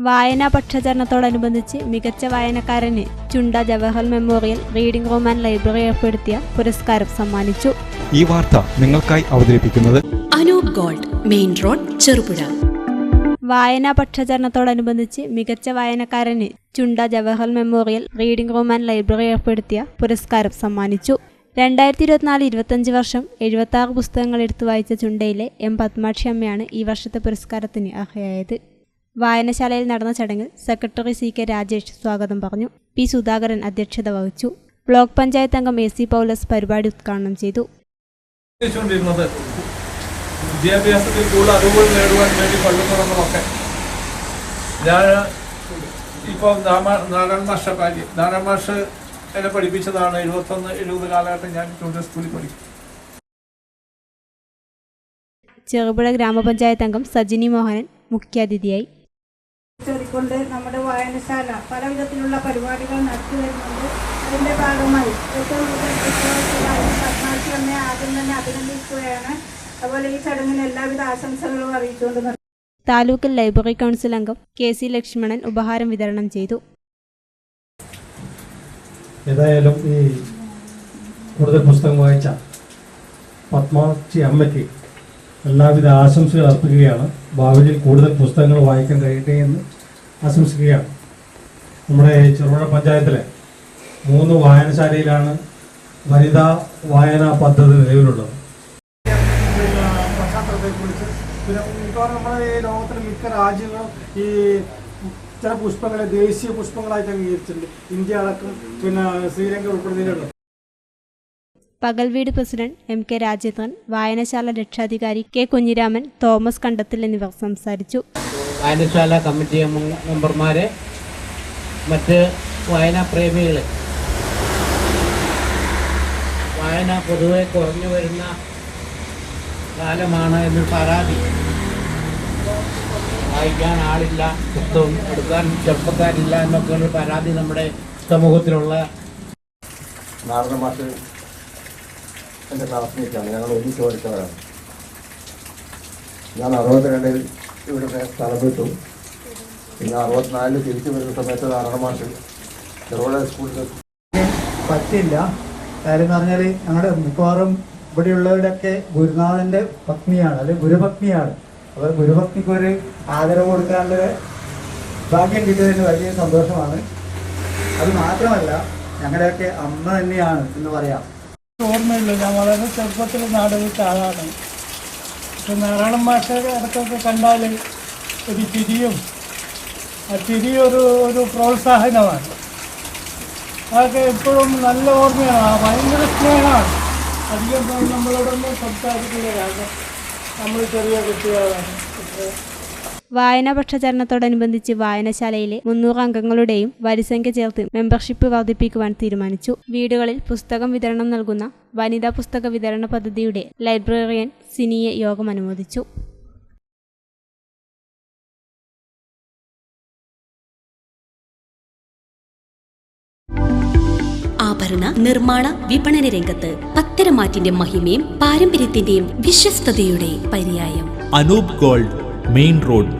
വായനാ പക്ഷാചരണത്തോടനുബന്ധിച്ച് മികച്ച വായനക്കാരന് Chunda Jawahar memorial reading room and library ഏർപ്പെടുത്തിയ പുരസ്കാരം സമ്മാനിച്ചു. ഈ വാർത്ത നിങ്ങൾക്കായി അവതരിപ്പിക്കുന്നത് Anoop gold main road Cherupuzha. വായനാ പക്ഷാചരണത്തോടനുബന്ധിച്ച് മികച്ച വായനക്കാരന് Chunda Jawahar memorial reading room and library ഏർപ്പെടുത്തിയ പുരസ്കാരം സമ്മാനിച്ചു. രണ്ടായിരത്തി ഇരുപത്തിനാല് ഇരുപത്തഞ്ച് വർഷം എഴുപത്തി ആറ് പുസ്തകങ്ങൾ എടുത്തു വായിച്ച ചുണ്ടയിലെ എം പത്മാക്ഷി അമ്മയാണ് ഈ വർഷത്തെ പുരസ്കാരത്തിന് അർഹയായത്. വായനശാലയിൽ നടന്ന ചടങ്ങിൽ സെക്രട്ടറി സി കെ രാജേഷ് സ്വാഗതം പറഞ്ഞു. പി സുധാകരൻ അധ്യക്ഷത വഹിച്ചു. ബ്ലോക്ക് പഞ്ചായത്ത് അംഗം എ സി പൗലസ് പരിപാടി ഉദ്ഘാടനം ചെയ്തു. വിദ്യാഭ്യാസത്തിൽ കൂടുതൽ അറിവുകൾ നേടുവാൻ വേണ്ടി പള്ളിത്തുറന്നതൊക്കെ ഞാൻ ഇപ്പോൾ നാരായണ മാഷ കാര്യം നാരായണ മാഷ് എന്നെ പഠിപ്പിച്ചതാണ്. എഴുപത്തൊന്ന് എഴുപത് കാലഘട്ടം ഞാൻ ചൂണ്ടൽ സ്കൂളിൽ പഠിക്കും. ചെറുപുഴ ഗ്രാമപഞ്ചായത്ത് അംഗം സജിനി മോഹനൻ മുഖ്യാതിഥിയായി. കൊണ്ട് നമ്മുടെ വായനശാല പല വിധത്തിലുള്ള പരിപാടികൾ നടത്തി വരുന്നുണ്ട്. അതിന്റെ ഭാഗമായി ഏറ്റവും കൂടുതൽ പത്മാക്ഷി അമ്മയെ ആദ്യം തന്നെ അഭിനന്ദിക്കുകയാണ്. അതുപോലെ ഈ ചടങ്ങിന് എല്ലാവിധ ആശംസകളും അറിയിച്ചുകൊണ്ട്. താലൂക്ക് ലൈബ്രറി കൗൺസിൽ അംഗം കെ സി ലക്ഷ്മണൻ ഉപഹാരം വിതരണം ചെയ്തു. ഏതായാലും ഈ കൂടുതൽ പുസ്തകം വായിച്ച പത്മാക്ഷി അമ്മയ്ക്ക് എല്ലാവിധ ആശംസകൾ അർപ്പിക്കുകയാണ്. ഭാവിയിൽ കൂടുതൽ പുസ്തകങ്ങൾ വായിക്കാൻ കഴിയട്ടെ എന്ന് ആശംസിക്കുകയാണ്. നമ്മുടെ ചെറുപുഴ പഞ്ചായത്തിലെ മൂന്ന് വായനശാലയിലാണ് വനിതാ വായനാ പദ്ധതി നിലവിലുള്ളത്. നമ്മുടെ രാജ്യങ്ങളും ഈ ചില പുഷ്പങ്ങളെ ദേശീയ പുഷ്പങ്ങളായിട്ട് അംഗീകരിച്ചിട്ടുണ്ട് ഇന്ത്യ അടക്കം പിന്നെ ശ്രീലങ്ക ഉൾപ്പെടുന്നതിനുള്ള പകൽ വീട് പ്രസിഡന്റ് എം കെ രാജേന്ദ്രൻ വായനശാല രക്ഷാധികാരി കെ കുഞ്ഞിരാമൻ തോമസ് കണ്ടത്തിൽ എന്നിവർ സംസാരിച്ചു. വായനശാല കമ്മിറ്റി അംഗ- മെമ്പർമാരെ മറ്റ് വായനാ പ്രേമികളെ. വായന പൊതുവെ കുറഞ്ഞു വരുന്ന കാലമാണ് എന്നൊരു പരാതി. വായിക്കാൻ ആളില്ല പുസ്തകം എടുക്കാൻ ചെറുപ്പക്കാരില്ല എന്നൊക്കെയുള്ള പരാതി നമ്മുടെ സമൂഹത്തിലുള്ള നാരദ മാഷ് എന്റെ ക്ലാസ്മേറ്റാണ് ഞങ്ങൾ ഒന്നിച്ച് പഠിച്ചവരാണ്. ഞാൻ അറുപത്തിരണ്ടിൽ ഇവിടെ സ്ഥലം വിട്ടു പിന്നെ അറുപത്തിനാലിൽ തിരിച്ചു വരുന്ന സമയത്ത് മാഷ് ചെറുപുഴ സ്കൂളിൽ പറ്റില്ല കാര്യം എന്ന് പറഞ്ഞാൽ ഞങ്ങളുടെ മിക്കവാറും ഇവിടെയുള്ളവരുടെയൊക്കെ ഗുരുനാഥന്റെ പത്നിയാണ് അല്ലെങ്കിൽ ഗുരുപത്നിയാണ് അപ്പോൾ ഗുരുപത്നിക്ക് ഒരു ആദരവ് കൊടുക്കാനുള്ള ഭാഗ്യം കിട്ടിയതിന് വലിയ സന്തോഷമാണ്. അത് മാത്രമല്ല ഞങ്ങളുടെയൊക്കെ അമ്മ തന്നെയാണ് എന്ന് പറയാം. ഓർമ്മയില്ല. ഞാൻ വളരെ ചെറുപ്പത്തിൽ നാട് വിട്ട ആളാണ്. പക്ഷെ നാരായണ മാഷയുടെ അടുത്തൊക്കെ കണ്ടാൽ ഒരു ചിരിയും ആ ചിരി ഒരു ഒരു പ്രോത്സാഹനമാണ്. അതൊക്കെ എപ്പോഴും നല്ല ഓർമ്മയാണ്. ഭയങ്കര സ്നേഹമാണ്. അധികം നമ്മളോടൊന്നും സംസാരിക്കില്ല. കാരണം നമ്മൾ ചെറിയ കുട്ടികളാണ്. പക്ഷേ വായനാ പക്ഷാചരണത്തോടനുബന്ധിച്ച് വായനശാലയിലെ മുന്നൂറ് അംഗങ്ങളുടെയും വരിസംഖ്യ ചേർത്ത് മെമ്പർഷിപ്പ് വർദ്ധിപ്പിക്കുവാൻ തീരുമാനിച്ചു. വീടുകളിൽ പുസ്തകം വിതരണം നൽകുന്ന വനിതാ പുസ്തക വിതരണ പദ്ധതിയുടെ ലൈബ്രറിയൻ സിനിയെ യോഗം അനുമോദിച്ചു. ആഭരണ നിർമ്മാണ വിപണന രംഗത്ത് പത്തരമാറ്റിന്റെ മഹിമയും പാരമ്പര്യത്തിന്റെയും വിശ്വസ്തയുടെ പര്യായം. Anoop gold main road.